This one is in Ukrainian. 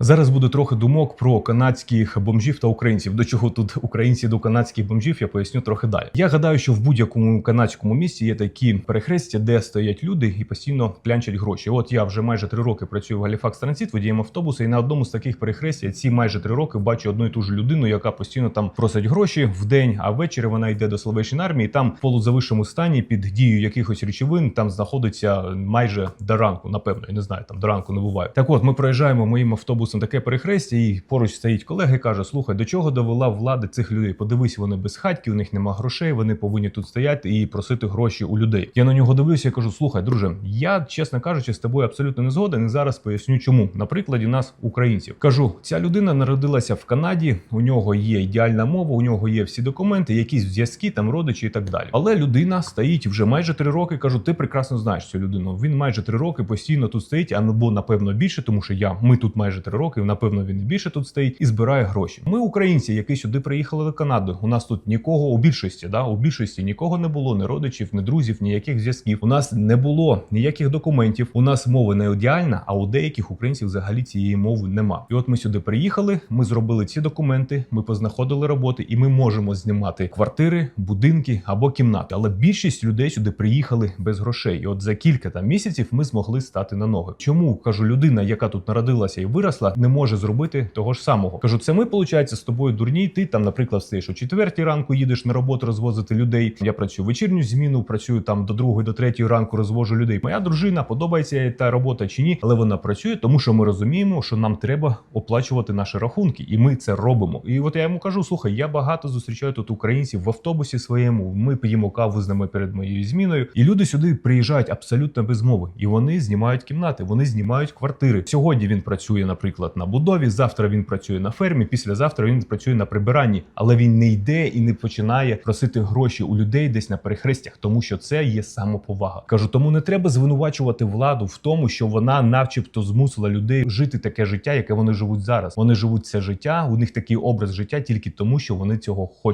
Зараз буде трохи думок про канадських бомжів та українців. До чого тут українці до канадських бомжів, я поясню трохи далі. Я гадаю, що в будь-якому канадському місті є такі перехрестя, де стоять люди і постійно клянчать гроші. От я вже майже три роки працюю в Галіфакс Транзит водієм автобуса, і на одному з таких перехресть я ці майже три роки бачу одну і ту ж людину, яка постійно там просить гроші в день, а ввечері вона йде до Army, і там в полузавишому стані під дією якихось речовин там знаходиться майже до ранку. Напевно, я не знаю, там до ранку не буває. Так, от ми проїжджаємо моїм автобусом таке перехрестя, і поруч стоїть колега і каже: Слухай, до чого довела влада цих людей? Подивись, вони без хатьки, у них нема грошей, вони повинні тут стояти і просити гроші у людей. Я на нього дивлюся і кажу: слухай, друже, я чесно кажучи, з тобою абсолютно не згоден. І зараз поясню, чому. На прикладі нас, українців, кажу, ця людина народилася в Канаді, у нього є ідеальна мова, у нього є всі документи, якісь зв'язки, там родичі і так далі. Але людина стоїть вже майже три роки. Кажу, ти прекрасно знаєш цю людину. Він майже три роки постійно тут стоїть, а бо напевно більше, тому що я ми тут майже три роки. Напевно, він і більше тут стоїть і збирає гроші. Ми, українці, які сюди приїхали до Канади. У нас тут нікого у більшості, да у більшості нікого не було, ні родичів, ні друзів, ніяких зв'язків. У нас не було ніяких документів. У нас мова не ідеальна, а у деяких українців взагалі цієї мови нема. І от ми сюди приїхали. Ми зробили ці документи, ми познаходили роботи, і ми можемо знімати квартири, будинки або кімнати. Але більшість людей сюди приїхали без грошей. І от за кілька там місяців ми змогли стати на ноги. Чому кажу, людина, яка тут народилася і виросла, не може зробити того ж самого? Кажу, це ми, виходить, з тобою дурні. Ти там, наприклад, встаєш о четвертій ранку, їдеш на роботу розвозити людей. Я працюю вечірню зміну, працюю там до другої, до третьої ранку, розвожу людей. Моя дружина подобається та робота чи ні, але вона працює, тому що ми розуміємо, що нам треба оплачувати наші рахунки, і ми це робимо. І от я йому кажу: слухай, я багато зустрічаю тут українців в автобусі своєму. Ми п'ємо каву з ними перед моєю зміною, і люди сюди приїжджають абсолютно без мови, і вони знімають кімнати, вони знімають квартири. Сьогодні він працює, наприклад, на будові. Завтра він працює на фермі. Післязавтра він працює на прибиранні, але він не йде і не починає просити гроші у людей десь на перехрестях, тому що це є самоповага. Кажу, тому не треба звинувачувати владу в тому, що вона, начебто, змусила людей жити таке життя, яке вони живуть зараз. Вони живуть це життя. У них такий образ життя тільки тому, що вони цього хочуть.